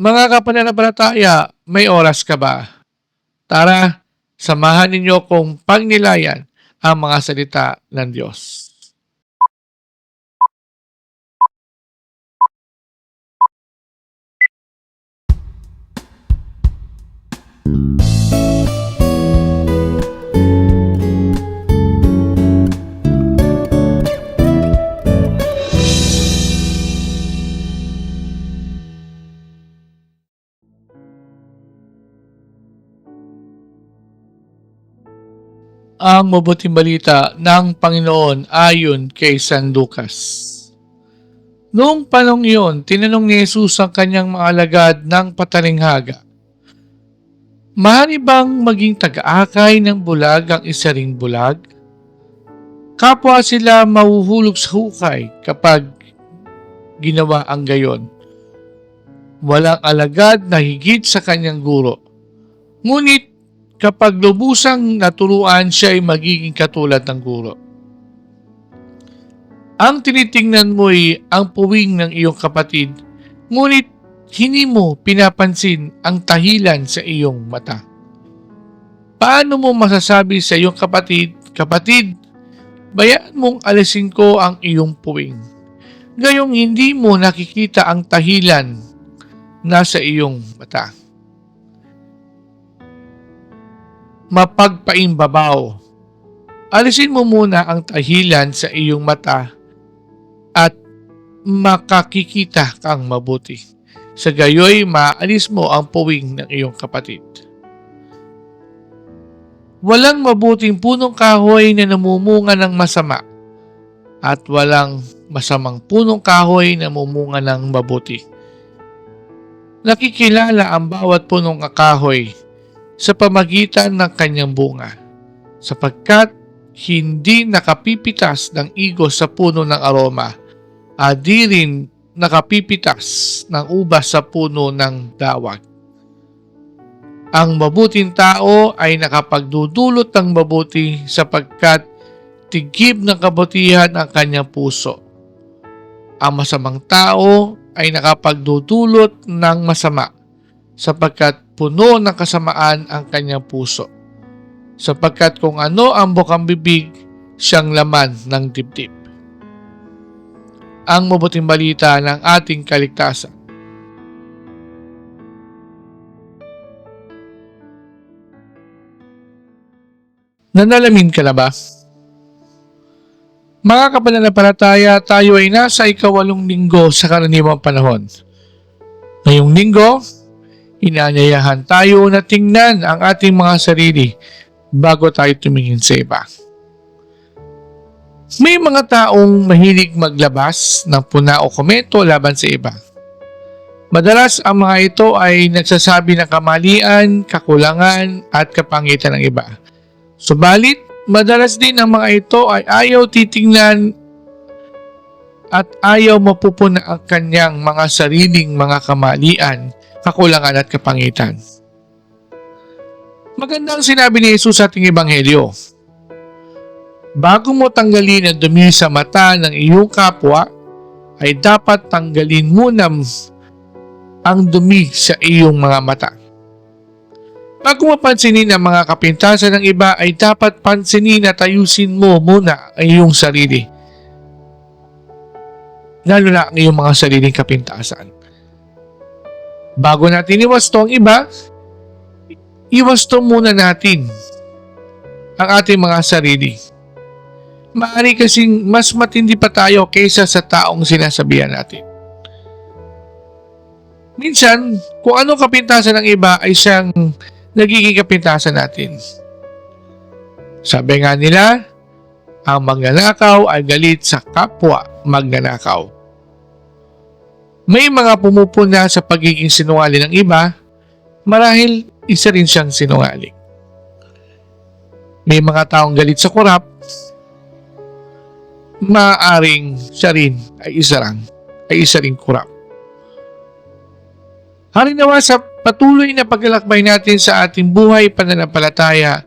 Mga kapananampalataya, may oras ka ba? Tara, samahan ninyo kong pagnilayan ang mga salita ng Diyos. Ang mabuting balita ng Panginoon ayon kay San Lucas. Noong panong iyon, tinanong ni Jesus ang kanyang mga alagad ng patalinghaga, Mahari bang maging taga-akay ng bulag ang isa ring bulag? Kapwa sila mahuhulog sa hukay kapag ginawa ang gayon. Walang alagad na higit sa kanyang guro. Ngunit kapag lubusang naturuan siya ay magiging katulad ng guro. Ang tinitingnan mo ay ang puwing ng iyong kapatid, ngunit hindi mo pinapansin ang tahilan sa iyong mata. Paano mo masasabi sa iyong kapatid, kapatid, bayaan mong alisin ko ang iyong puwing. Gayong hindi mo nakikita ang tahilan nasa iyong mata. Mapagpaimbabaw. Alisin mo muna ang tahilan sa iyong mata at makakikita kang mabuti. Sa gayoy, maalis mo ang puwing ng iyong kapatid. Walang mabuting punong kahoy na namumunga ng masama at walang masamang punong kahoy na namumunga ng mabuti. Nakikilala ang bawat punong kahoy sa pamagitan ng kanyang bunga, sapagkat hindi nakapipitas ng igos sa puno ng aroma, at di rin nakapipitas ng ubas sa puno ng dawag. Ang mabuting tao ay nakapagdudulot ng mabuti sapagkat tigib ng kabutihan ang kanyang puso. Ang masamang tao ay nakapagdudulot ng masama sapagkat puno ng kasamaan ang kanyang puso. Sapagkat kung ano ang bukang bibig, siyang laman ng dibdib. Ang mabuting balita ng ating kaligtasan. Nanalamin ka na ba? Mga kapananampalataya, tayo ay nasa ikawalong linggo sa karaniwang panahon. Ngayong linggo, inaanyayahan tayo na tingnan ang ating mga sarili bago tayo tumingin sa iba. May mga taong mahilig maglabas ng puna o komento laban sa iba. Madalas ang mga ito ay nagsasabi ng kamalian, kakulangan at kapangitan ng iba. Subalit, madalas din ang mga ito ay ayaw titingnan at ayaw mapupuna ang kanyang mga sariling mga kamalian kakulangan at kapangitan. Magandang sinabi ni Jesus sa ating Ebanghelyo. Bago mo tanggalin ang dumi sa mata ng iyong kapwa, ay dapat tanggalin muna ang dumi sa iyong mga mata. Bago mapansinin ang mga kapintasan ng iba, ay dapat pansinin at ayusin mo muna ang iyong sarili. Lalo na ang iyong mga sariling kapintasan. Bago natin iwasto ang iba, iwasto muna natin ang ating mga sarili. Maari kasing mas matindi pa tayo kaysa sa taong sinasabihan natin. Minsan, kung ano kapintasan ng iba ay siyang nagiging kapintasan natin. Sabi nga nila, ang magnanakaw ay galit sa kapwa magnanakaw. May mga pumupuna sa pagiging sinungaling ng iba, marahil isa rin siyang sinungaling. May mga taong galit sa kurap, maaaring siya rin ay isa lang, ay isa ring kurap. Harinawa sa patuloy na paglalakbay natin sa ating buhay pananampalataya,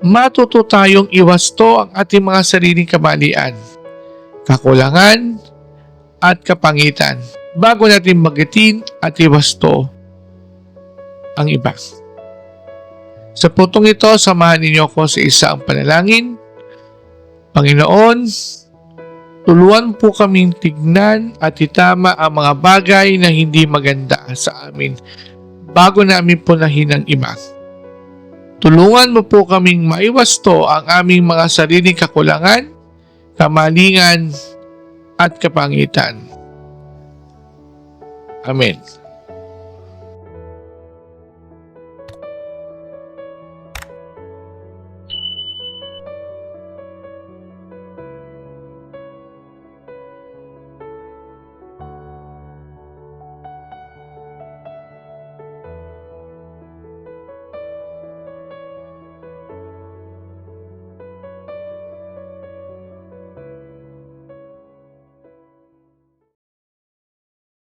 matuto tayong iwasto ang ating mga sariling kamalian, kakulangan, at kapangitan bago natin magitin at iwasto ang iba. Sa putong ito, samahan ninyo ako sa isang panalangin. Panginoon, tuluan po kaming tignan at itama ang mga bagay na hindi maganda sa amin bago namin punahin ang iba. Tulungan mo po kaming maiwasto ang aming mga sariling kakulangan, kamalingan, at kapangitan. Amém.